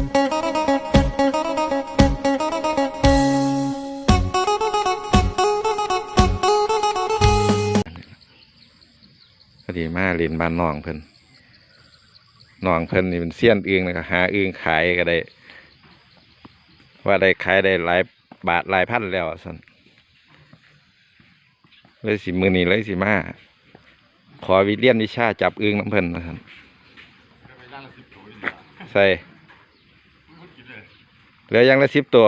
พอดีมาเรียนบ้านน้องเพิ่นน้องเพิ่นนี่เป็นเซียนอึงนะครับหาอึงขายก็ได้ ว่าได้ขายได้หลายบาทหลายพันแล้วสันเลยสิมือนี้เลยสิมา ขอวิเลียนวิชาจับอึงน้ำเพิ่นนะครับใส่ เหลืออยังละสิบตัว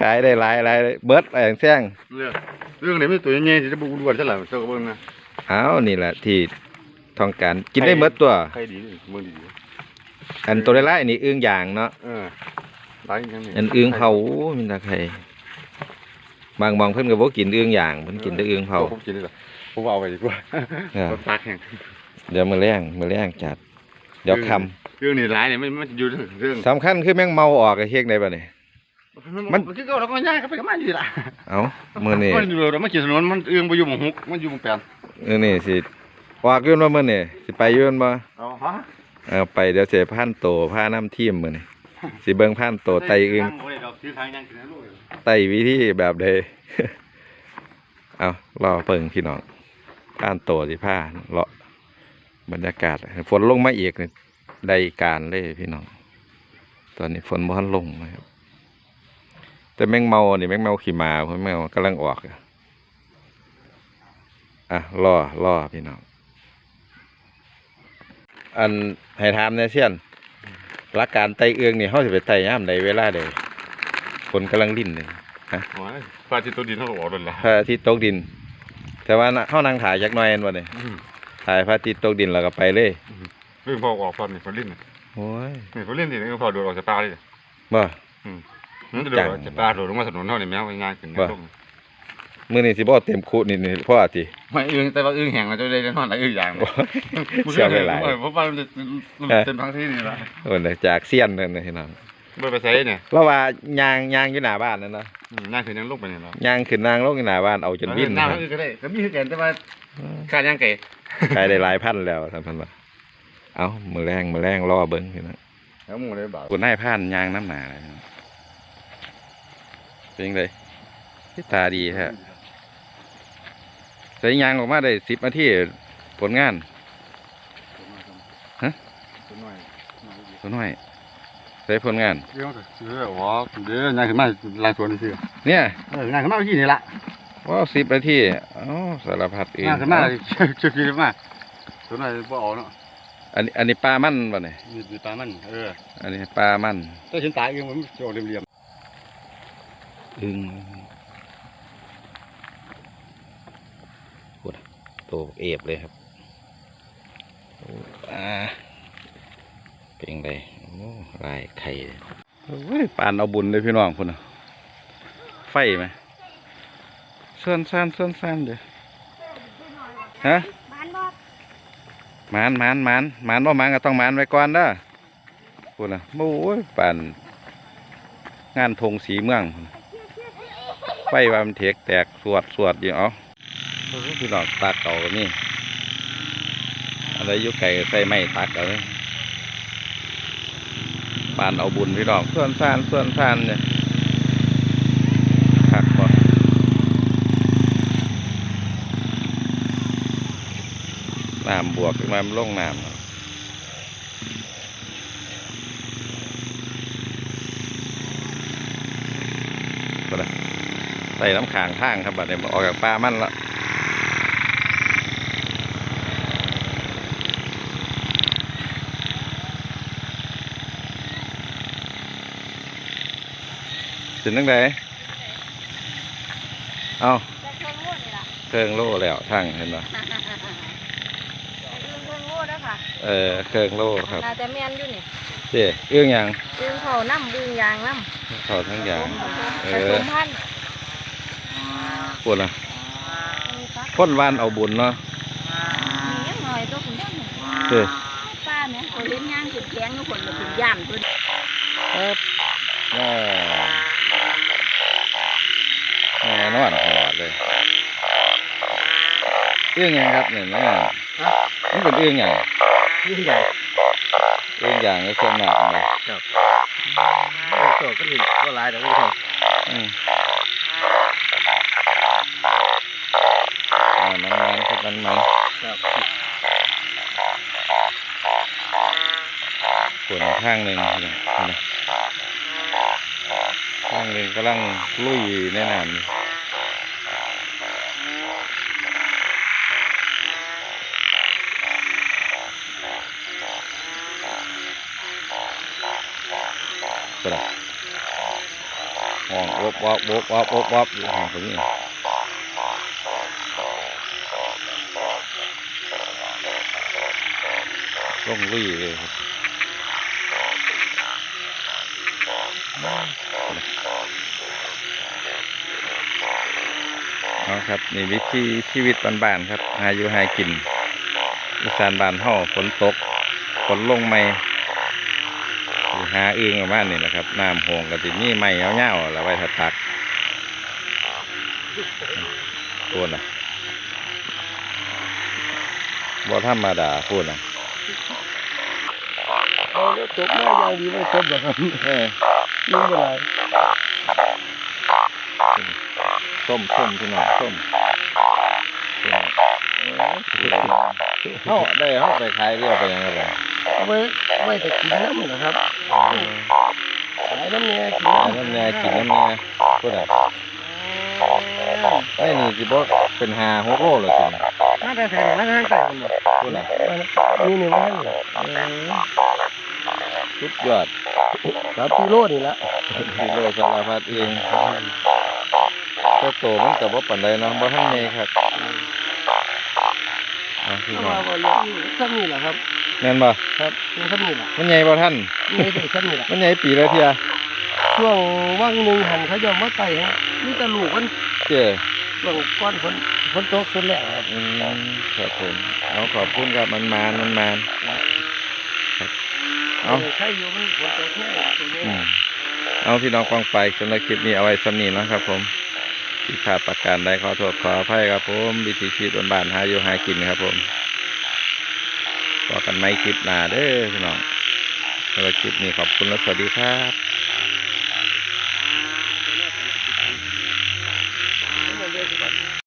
ขายได้หลายหลายเบิร์ดอะไรอย่างแซงเรื่องเรื่องไหนไม่ตัวใหญ่ๆที่จะบุกดวนใช่หรือเจ้าก็เบิ่งนะเอานี่แหละที่ต้องการกินได้เบิดตัวใครดีเบิ่งดีอันตัวไล่ๆนี่อึ้งยางเนาะเออหลายอย่างนี่อันอึ้งเผามีแต่ใครบางบางเพิ่นก็บ่กินอึ้งยางเพิ่นกินแต่อึ้งเผาผมกินได้หรอผมเอาไปดีกว่าเออมันปากแห้งเดี๋ยวมื้อแรงมื้อแรงจัด เดี๋ยวค่ำเรื่องนี้หลายเนี่ยมันมันอยู่เรื่องเรื่องสำคัญคือแม่งเมาออกก็เฮ็ดได้บัดนี้มัมันนคือเก่าแล้วก็ย่างเข้าไปก็มาอยู่ล่ะเอ้ามื้อนี้มันอยู่เรามากินถนนมันเอื้องไปอยู่หม่องฮุกมันอยู่หม่องแปลนมื้อนี้สิออกอยู่บ่มื้อนี้สิไปอยู่บ่เอาฮะเอาไปเดี๋ยวสิพานโตพาน้ำทีมมื้อนี้สิเบิ่งพานโตไตอึ้งโอ้ยดอกซื้อทางย่างกินนะลูกไต่วิธีแบบใด เอารอเปิงพี่น้องผ่านโตสิผ้าเลาะ บรรยากาศฝนลงมาอีกนี่ได้การเลยพี่น้อง ตอนนี้ฝนบ่ทันลงนะครับ แต่แมงเมานี่แมงเมาขี่มาเพราะแมงเมากำลังออกอะอะรอรอพี่น้อง อันให้ถามในเสียนหลักการไต่เอื้องนี่เขาสิไปไต่ย่ามใดเวลาใดฝนกำลังลิ่นเลยโอ้ยฟ้าที่ตัวดินเขาก็ออกโดนละพระอาทิตย์ตกดิน แต่ว่าน่ะเขานั่งถ่ายจักหน่อยเห็นบ่เนี่ย ถ่ายพระอาทิตย์ตกดินแล้วก็ไปเลยเรื่องพอออกฟันนี่ฟันลิ้นนี่โอ้ยนี่ฟันลิ้นนี่พอโดดออกจากป่าเลยบ่มันจะโดดออกจากป่าโดดลงมาถนนเท่านี้แมวง่ายขึ้นนะลงมื้อนี้สิบ่เต็มคุนี่นี่พ่ออาทิไม่อึ้งแต่ว่าอึ้งแห้งเราจะได้นอนอะไรอึ้งอย่างเสียไปหลายเพราะว่ามันจะเต็มทั้งที่นี่ละโอ้ยจากเซียนนั่นนะพี่น้อง เมื่อไปใช้เนี่ยแล้วว่ายางยางอยู่หน้าบ้านนั่นเนาะน่าคือยังลงไปเนี่ยเนาะยางขึ้นนางลงอยู่หน้าบ้านเอาจนวิ่นหน้าก็ได้ก็มีคือกันแต่ว่าขาดยังไก่ขายได้หลายพันแล้วท่านเพันว่าเอามื้อแรงมื้อแรงรอเบิ่งพี่น้องแล้วหมูเลยบ่าวกูนายผ่านยางน้ำหนาเลยพี่น้องเป็นจังไดที่ตาดีแท้ใส่ยางออกมาได้10นาทีผลงานฮะตัวน้อยตัวน้อย ใส่ผลงานเดี๋ยวเสือหัวเดี๋ยวยังขึ้นมาลายสวนนี่เสือเนี่ยเออยังขึ้นมาเมื่นี่ละว้าวสิบนาทีอ๋อสารพัดเองยังขึ้นมาชื่อขึ้นมาตัวน้อยบ่เอาเนาะอันนี้อันนี้ปลามันป่ะเนี่ยมีมีปลามันเอออันนี้ปลามันถ้าฉันตายเองมันโจะออกเหลี่ยมอึงปวดโตเอฟเลยครับอ้ปลาเป็นไง ลายไข่เลยโอ้ยปานเอาบุญเลยพี่น้องคุณน่ะไฟไหมเส้นซ่านเส้นซ่านเดี๋ยวฮะบ้านบ่หมานหมานหมานหมานว่าหมานก็ต้องหมานไว้ก่อนเด้อพูดนะโอ้ยป่านงานธงสีเมืองพุ่นไฟว่ามันเถกแตกสวดสวดอยู่เอาโอ้ยพี่น้องตากเก่าก็มีอะไรอยุไก่ก็ใส่ไม้ตักเอาเลย ปานเอาบุญพี่น้องส่วนซานส่วนซานเนี่ยคักบ่น้ำบวกขึ้นมามันลงน้ำก็ได้ใส่น้ำขางทางครับบัดนี้ออกจากปลามันละ ถึงตั้งไหนเอาจะเครื่องงูนี่ล่ะเครื่องโล่แล้วทางเห็นไหมเครื่องงูเด้อค่ะเออเครื่องโล่ครับน่าจะแม่นอยู่นี่เจ๊เอื้องหยังดึงเขาน้ำดึงยางน้ำถอดทั้งอย่างเอผอสมพันธุ์ปวดนะมีปลาพ่นวานเอาบุญเนาะมียังหน่อยตัวคุณย่างเจ๊ป้าเนี่ยเขาเล่นย่างขึ้นแข็งทุกคนเลยขึ้นย่ามตัวนี้ครับ น่าแน่นอนหอดเลยเอื้องหยังครับเนี่ยแม่มันเป็นเอื้องหยังนี่ใหญ่เรื่องอย่างก็ส่วนมากนะไม่โตก็นี่ก็หลายแต่ไม่ใช่อืมอ่ามันมันครับมันมันครับส่วนข้างหนึ่งนี่นะนี่นะข้างหนึ่งกำลังลุยในน้ำอยู่ ก็ได้ห้องวบวับวบวับวบวับอยู่ห้องตรงนี้ลงลุยเลยครับเอาครับนี่วิธีชีวิตบ้านๆครับหาอยู่หากินอีสานบ้านเฮาฝนตกฝนลงไม่ หาอึ่งประมาณนี้แหละครับน้ำโหงกับติมีไม้เงาๆแล้วไว้ถัดตักพูดนะบ่ธรรมดาพูดนะเอาแล้วจบมาอย่างดีไม่จบหรอกครับเออยิ่งเวลาส้มส้มพี่น้องส้มเขาได้เขาไปขายเรียวไปยังไงบ้าง เอาไว้ไว้แต่กินน้ำนะครับขายน้ำเนี่ยกินขายน้ำน้ำยากินน้ำยาพูดอะไอ้นี่สิบ่เป็นหาหกโลเลยสิมาแต่แทนมาทางใต้กันหมดพูดอะนี่นี่ว่านี่สุดยอดสามกิโลนี่ละกิโลสารพัดเองตัวโตมันกับว่าปันใดเนาะบ่ทันใหญ่ครับเอาพี่เพราะน้อว่างบ่เลี้ยงซ้ำนี่แหละครับ แม่นบ่ครับนี่ซ้ำนี่แหละมันใหญ่บ่ท่านนี่ได้ซ้ำนี่แหละมันใหญ่ปีละเทียช่วงว่างหนึ่งหันเขายอมมาไต่ฮะนี่ตะลูกมันเจ้ช่วงก้อนฝนฝนตกฝนแรงครับอืมครับผมเอาขอบคุณครับมันมานมันมานครับเอาใช่อยู่มันฝนตกแค่ตัวนี้อืมเอาพี่น้องฟังไปสำหรับคลิปนี้เอาไว้สำนีเนาะครับผมที่ขาดประการใดขอโทษขออภัยครับผม วิถีชีวิตบ้านๆหาอยู่หากินครับผม พอกันไหมคลิปหน้าเด้อพี่น้องสำหรับคลิปนี้ขอบคุณและสวัสดีครับ